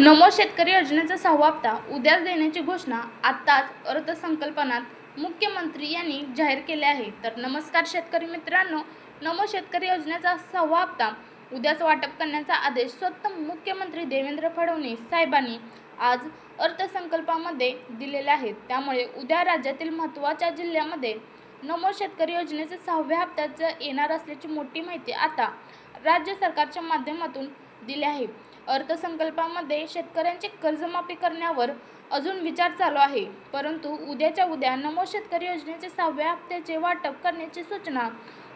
नमो शेतकरी योजनेचा सहावा हप्ता उद्याच देण्याची घोषणा आत्ताच अर्थसंकल्पनात मुख्यमंत्री यांनी जाहीर केले आहे. तर नमस्कार शेतकरी मित्रांनो नमो शेतकरी योजनेचा सहावा हप्ता उद्याच वाटप करण्याचा आदेश स्वतः मुख्यमंत्री देवेंद्र फडणवीस साहेबांनी आज अर्थसंकल्पामध्ये दिलेले आहेत त्यामुळे उद्या राज्यातील महत्त्वाच्या जिल्ह्यामध्ये नमो शेतकरी योजनेचे सहाव्या हप्त्याचं येणार असल्याची मोठी माहिती आता राज्य सरकारच्या माध्यमातून दिली आहे. अर्थसंकल्पामध्ये शेतकऱ्यांची कर्जमाफी करण्यावर अजून विचार चालू आहे. परंतु उद्याच्या उद्या नमो शेतकरी योजनेचे सहाव्या हप्त्याचे वाटप करण्याची सूचना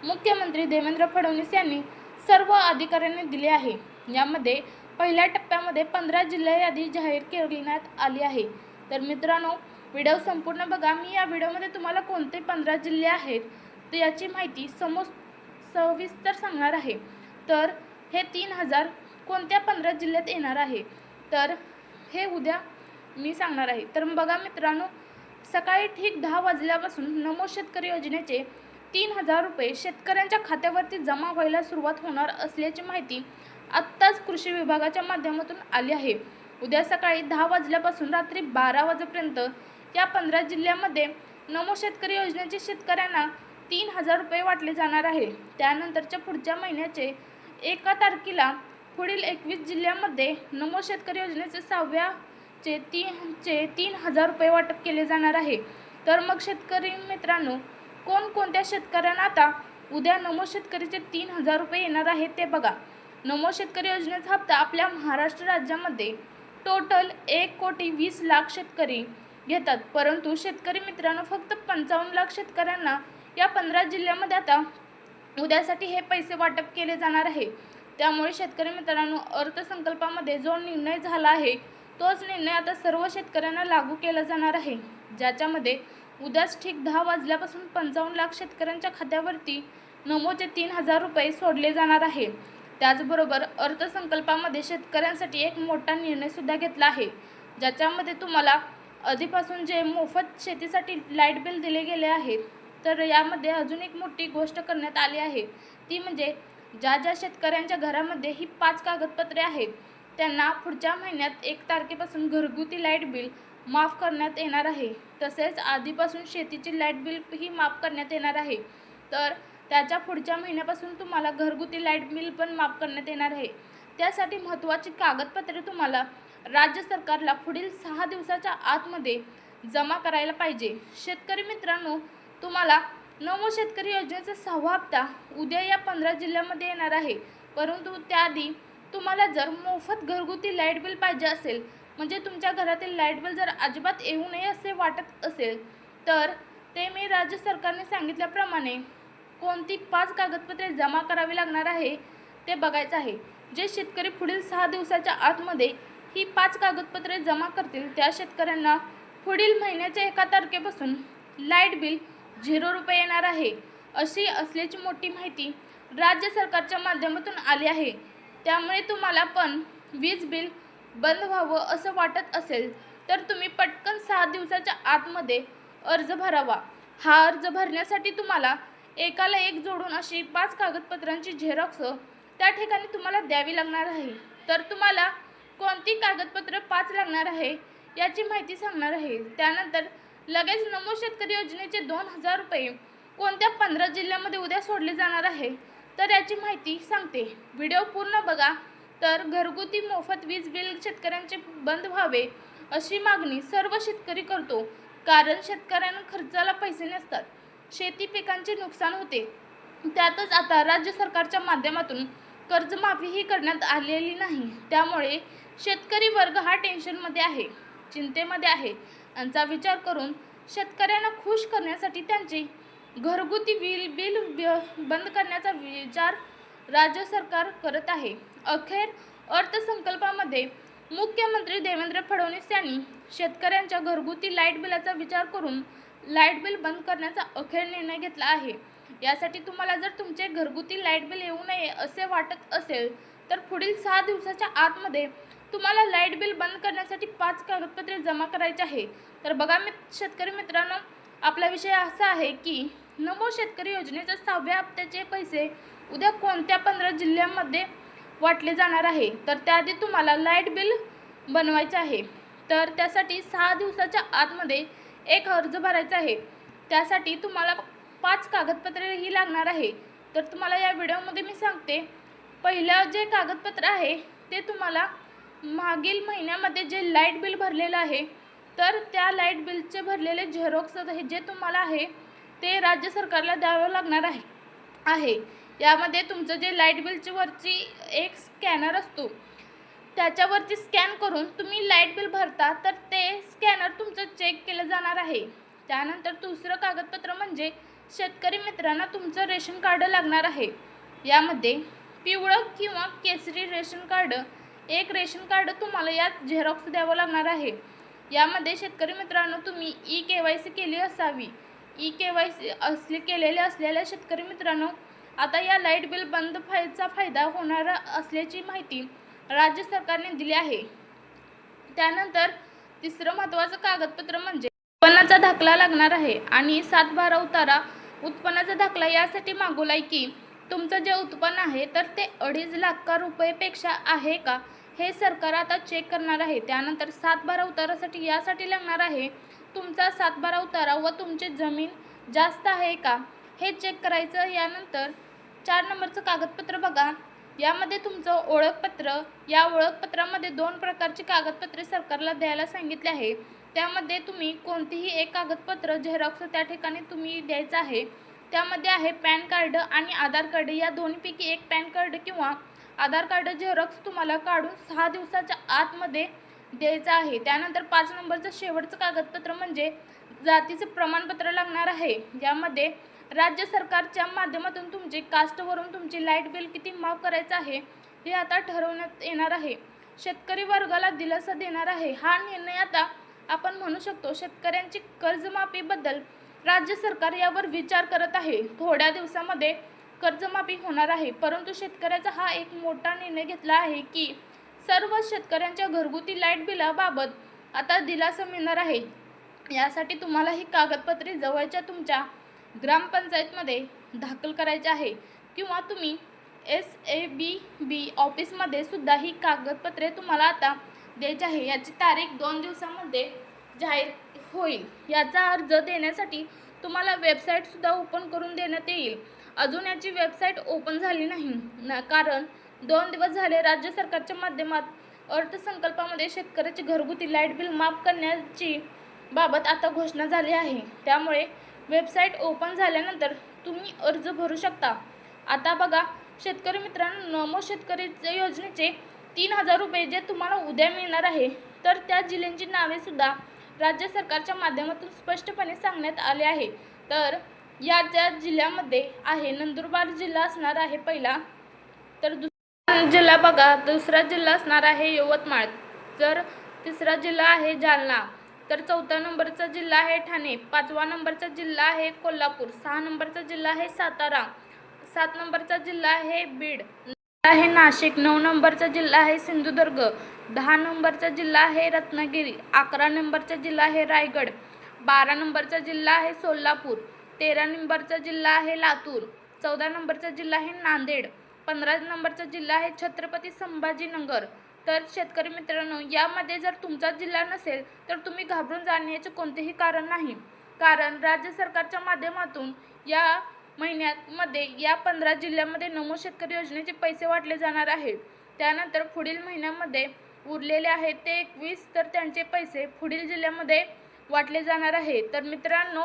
मुख्यमंत्री देवेंद्र फडणवीस यांनी सर्व अधिकाऱ्यांनी दिली आहे. यामध्ये पहिल्या टप्प्यामध्ये पंधरा जिल्हा यादी जाहीर करण्यात आली आहे. तर मित्रांनो व्हिडिओ संपूर्ण बघा. मी या व्हिडिओमध्ये तुम्हाला कोणते पंधरा जिल्हे आहेत तर याची माहिती समो सविस्तर सांगणार आहे. तर हे तीन हजार कोणत्या पंधरा जिल्ह्यात येणार आहे? तर हे उद्या मी सांगणार आहे. तर बघा मित्रांनो सकाळी ठीक दहा वाजल्यापासून नमो शेतकरी योजनेचे तीन हजार रुपये शेतकऱ्यांच्या खात्यावरती जमा व्हायला सुरुवात होणार असल्याची माहिती आत्ताच कृषी विभागाच्या माध्यमातून आली आहे. उद्या सकाळी दहा वाजल्यापासून रात्री बारा वाजेपर्यंत या पंधरा जिल्ह्यामध्ये नमो शेतकरी योजनेचे शेतकऱ्यांना तीन हजार रुपये वाटले जाणार आहे. त्यानंतरच्या पुढच्या महिन्याचे एका तारखेला पुढील एकवीस जिल्ह्यामध्ये नमो शेतकरी योजनेचे सहाव्याचे तीनचे तीन हजार रुपये वाटप केले जाणार आहे. तर मग शेतकरी मित्रांनो कोणकोणत्या शेतकऱ्यांना आता उद्या नमो शेतकरीचे तीन हजार रुपये येणार आहेत ते बघा. नमो शेतकरी योजनेचा हप्ता आपल्या महाराष्ट्र राज्यामध्ये टोटल एक कोटी वीस लाख शेतकरी घेतात. परंतु शेतकरी मित्रांनो फक्त पंचावन्न लाख शेतकऱ्यांना या पंधरा जिल्ह्यामध्ये आता उद्यासाठी हे पैसे वाटप केले जाणार आहे. त्यामुळे शेतकरी मित्रांनो अर्थसंकल्पामध्ये जो निर्णय झाला आहे तोच निर्णय आता सर्व शेतकऱ्यांना लागू केला जाणार आहे. ज्याच्यामध्ये उद्याच ठीक दहा वाजल्यापासून पंचावन्न लाख शेतकऱ्यांच्या खात्यावरती नमोचे तीन हजार रुपये सोडले जाणार आहे. त्याचबरोबर अर्थसंकल्पामध्ये शेतकऱ्यांसाठी एक मोठा निर्णयसुद्धा घेतला आहे. ज्याच्यामध्ये तुम्हाला आधीपासून जे मोफत शेतीसाठी लाइट बिल दिले गेले आहेत तर यामध्ये अजून एक मोठी गोष्ट करण्यात आली आहे. ती म्हणजे ज्या ज्या शेतकऱ्यांच्या घरामध्ये ही पाच कागदपत्रे आहेत त्यांना पुढच्या महिन्यात एक तारखेपासून घरगुती लाइट बिल माफ करण्यात येणार आहे. तसेच आधीपासून शेतीची लाइट बिल ही माफ करण्यात येणार आहे. तर त्याच्या पुढच्या महिन्यापासून तुम्हाला घरगुती लाइट बिल पण माफ करण्यात येणार आहे. त्यासाठी महत्त्वाची कागदपत्रे तुम्हाला राज्य सरकारला पुढील सहा दिवसाच्या आतमध्ये जमा करायला पाहिजे. शेतकरी मित्रांनो तुम्हाला नमो शेतकरी योजनेचा सहावा हप्ता उद्या या पंधरा जिल्ह्यामध्ये येणार आहे. परंतु त्याआधी तुम्हाला जर मोफत घरगुती लाइट बिल पाहिजे असेल म्हणजे तुमच्या घरातील लाइट बिल जर अजिबात येऊ नये असे वाटत असेल तर ते मी राज्य सरकारने सांगितल्याप्रमाणे कोणती पाच कागदपत्रे जमा करावी लागणार आहे ते बघायचं आहे. जे शेतकरी पुढील सहा दिवसाच्या आतमध्ये ही पाच कागदपत्रे जमा करतील त्या शेतकऱ्यांना पुढील महिन्याच्या एका तारखेपासून लाइट बिल झिरो रुपये येणार आहे अशी असल्याची मोठी माहिती राज्य सरकारच्या माध्यमातून आली आहे. त्यामुळे तुम्हाला पण वीज बिल बंद व्हावं असं वाटत असेल तर तुम्ही पटकन सहा दिवसाच्या आतमध्ये अर्ज भरावा. हा अर्ज भरण्यासाठी तुम्हाला एकाला एक जोडून अशी पाच कागदपत्रांची झेरॉक्स त्या ठिकाणी तुम्हाला द्यावी लागणार आहे. तर तुम्हाला कोणती कागदपत्र पाच लागणार आहे याची माहिती सांगणार आहे. त्यानंतर लगेच नमो शेतकरी योजनेचे दोन हजार रुपये कोणत्या पंधरा जिल्ह्यामध्ये उद्या सोडले जाणार आहे? तर याची माहिती सांगते. व्हिडिओ पूर्ण बघा. तर घरगुती मोफत वीज बिल शेतकऱ्यांचे बंद व्हावे अशी मागणी सर्व शेतकरी करतो. कारण शेतकऱ्यांना खर्चाला पैसे नसतात. शेती पिकांचे नुकसान होते. त्यातच आता राज्य सरकारच्या माध्यमातून कर्जमाफीही करण्यात आलेली नाही. त्यामुळे शेतकरी वर्ग हा टेन्शनमध्ये आहे. चिंतेमध्ये आहे. यांचा विचार करून शेतकऱ्यांना खुश करण्यासाठी त्यांचे घरगुती बिल बिल ब- बंद करण्याचा विचार राज्य सरकार करत आहे. अखेर अर्थसंकल्पामध्ये मुख्यमंत्री देवेंद्र फडणवीस यांनी शेतकऱ्यांच्या घरगुती लाइट बिलाचा विचार करून लाइट बिल बंद करण्याचा अखेर निर्णय घेतला आहे. यासाठी तुम्हाला जर तुमचे घरगुती लाइट बिल येऊ नये असे वाटत असेल तर पुढील सहा दिवसाच्या आतमध्ये तुम्हाला लाइट बिल बंद करण्यासाठी पाच कागदपत्रे जमा करायचे आहे. तर बघा मी शेतकरी मित्रांनो आपला विषय असा आहे की नमो शेतकरी योजनेच्या सहाव्या हप्त्याचे पैसे उद्या कोणत्या पंधरा जिल्ह्यांमध्ये वाटले जाणार आहे? तर त्याआधी तुम्हाला लाइट बिल बनवायचे आहे. तर त्यासाठी सहा दिवसाच्या आतमध्ये एक अर्ज भरायचा आहे. त्यासाठी तुम्हाला पाच कागदपत्रे ही लागणार आहे. तर तुम्हाला या व्हिडिओमध्ये मी सांगते पहिलं जे कागदपत्र आहे ते तुम्हाला मागील महिन्यामध्ये जे लाइट बिल भरलेलं आहे तर त्या लाइट बिलचे भरलेले झेरॉक्स हे जे तुम्हाला आहे ते राज्य सरकारला द्यावं लागणार आहे. आहे. यामध्ये तुमचं जे लाइट बिलची वरची एक स्कॅनर असतो त्याच्यावरती स्कॅन करून तुम्ही लाइट बिल भरता तर ते स्कॅनर तुमचं चेक केलं जाणार आहे. त्यानंतर दुसरं कागदपत्र म्हणजे शेतकरी मित्रांना तुमचं रेशन कार्ड लागणार आहे. यामध्ये पिवळं किंवा केसरी रेशन कार्ड एक रेशन कार्ड तुम्हाला यात झेरॉक्स द्यावं लागणार आहे. यामध्ये शेतकरी मित्रांनो तुम्ही ई के वाय सी केली असावी. ई के वाय सी असले केलेले असलेल्या शेतकरी मित्रांनो आता या लाइट बिल बंद फायचा फायदा होणार असल्याची माहिती राज्य सरकारने दिली आहे. त्यानंतर तिसरं महत्त्वाचं कागदपत्र म्हणजे उत्पन्नाचा दाखला लागणार आहे आणि सात बारा उतारा उत्पन्नाचा दाखला यासाठी मागवलाय की तुमचं जे उत्पन्न आहे तर ते अडीच लाख रुपयेपेक्षा आहे का? हे सरकार आता चेक करणार आहे. त्यानंतर सातबारा उतारासाठी यासाठी लागणार आहे. तुमचा सातबारा उतारा व तुमची जमीन जास्त आहे का? हे चेक करायचं. यानंतर चार नंबरचं कागदपत्र बघा. यामध्ये तुमचं ओळखपत्र या ओळखपत्रामध्ये दोन प्रकारची कागदपत्रे सरकारला द्यायला सांगितले आहे. त्यामध्ये तुम्ही कोणतीही एक कागदपत्र झेरॉक्स त्या ठिकाणी तुम्ही द्यायचं आहे. त्यामध्ये आहे पॅन कार्ड आणि आधार कार्ड. या दोन्हीपैकी एक पॅन कार्ड किंवा आधार कार्ड झेरॉक्स तुम्हाला काढून सहा दिवसाच्या आतमध्ये द्यायचं आहे. त्यानंतर पाच नंबरचं शेवटचं कागदपत्र म्हणजे जातीचं प्रमाणपत्र लागणार आहे. यामध्ये राज्य सरकारच्या माध्यमातून तुमचे कास्टवरून तुमची लाइट बिल किती माफ करायचं आहे हे आता ठरवण्यात येणार आहे. शेतकरी वर्गाला दिलासा देणार आहे. हा निर्णय आता आपण म्हणू शकतो शेतकऱ्यांची कर्जमाफीबद्दल राज्य सरकार यावर विचार करत आहे. थोड्या दिवसामध्ये कर्जमाफी होणार आहे. परंतु शेतकऱ्याचा हा एक मोठा निर्णय घेतला आहे की सर्व शेतकऱ्यांच्या घरगुती लाइट बिलाबाबत आता दिलासा मिळणार आहे. यासाठी तुम्हाला ही कागदपत्रे जवळच्या तुमच्या ग्रामपंचायतमध्ये दाखल करायचे आहे किंवा तुम्ही एस ए बी बी ऑफिसमध्ये सुद्धा ही कागदपत्रे तुम्हाला आता द्यायची आहे. याची तारीख दोन दिवसामध्ये जाहीर होईल. याचा अर्ज देण्यासाठी तुम्हाला वेबसाईटसुद्धा ओपन करून देण्यात येईल. अजून याची वेबसाईट ओपन झाली नाही. ना कारण दोन दिवस झाले राज्य सरकारच्या माध्यमात अर्थसंकल्पामध्ये शेतकऱ्याची घरगुती लाइट बिल माफ करण्याची बाबत आता घोषणा झाली आहे. त्यामुळे वेबसाईट ओपन झाल्यानंतर तुम्ही अर्ज भरू शकता. आता बघा शेतकरी मित्रांनो नमो शेतकरी योजनेचे तीन हजार रुपये जे तुम्हाला उद्या मिळणार आहे तर त्या जिल्ह्यांची नावेसुद्धा राज्य सरकारच्या माध्यमातून स्पष्टपणे सांगण्यात आले आहे. तर या ज्या जिल्ह्यामध्ये आहे नंदुरबार जिल्हा असणार आहे पहिला तर दुसरा जिल्हा बघा दुसरा जिल्हा असणार आहे यवतमाळ. तर तिसरा जिल्हा आहे जालना तर चौथा नंबरचा जिल्हा आहे ठाणे पाचवा नंबरचा जिल्हा आहे कोल्हापूर सहा नंबरचा जिल्हा आहे सातारा सात नंबरचा जिल्हा आहे बीड आहे नाशिक नऊ नंबरचा जिल्हा आहे सिंधुदुर्ग दहा नंबरचा जिल्हा आहे रत्नागिरी अकरा नंबरचा जिल्हा आहे रायगड बारा नंबरचा जिल्हा आहे सोलापूर तेरा नंबरचा जिल्हा आहे लातूर चौदा नंबरचा जिल्हा आहे नांदेड पंधरा नंबरचा जिल्हा आहे छत्रपती संभाजीनगर. तर शेतकरी मित्रांनो यामध्ये जर तुमचा जिल्हा नसेल तर तुम्ही घाबरून जाण्याचे कोणतेही कारण नाही. कारण राज्य सरकारच्या माध्यमातून या महिन्यात मध्ये या पंधरा जिल्ह्यामध्ये नमो शेतकरी योजनेचे पैसे वाटले जाणार आहे. त्यानंतर पुढील महिन्यामध्ये उरलेले आहेत ते एकवीस तर त्यांचे पैसे पुढील जिल्ह्यामध्ये वाटले जाणार आहे. तर मित्रांनो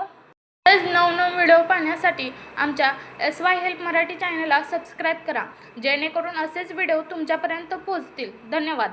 असेच नवनवीन व्हिडिओ पाहण्यासाठी आमच्या एस वाय हेल्प मराठी चॅनलला सबस्क्राईब करा. जेणेकरून असेच व्हिडिओ तुमच्यापर्यंत पोहोचतील. धन्यवाद.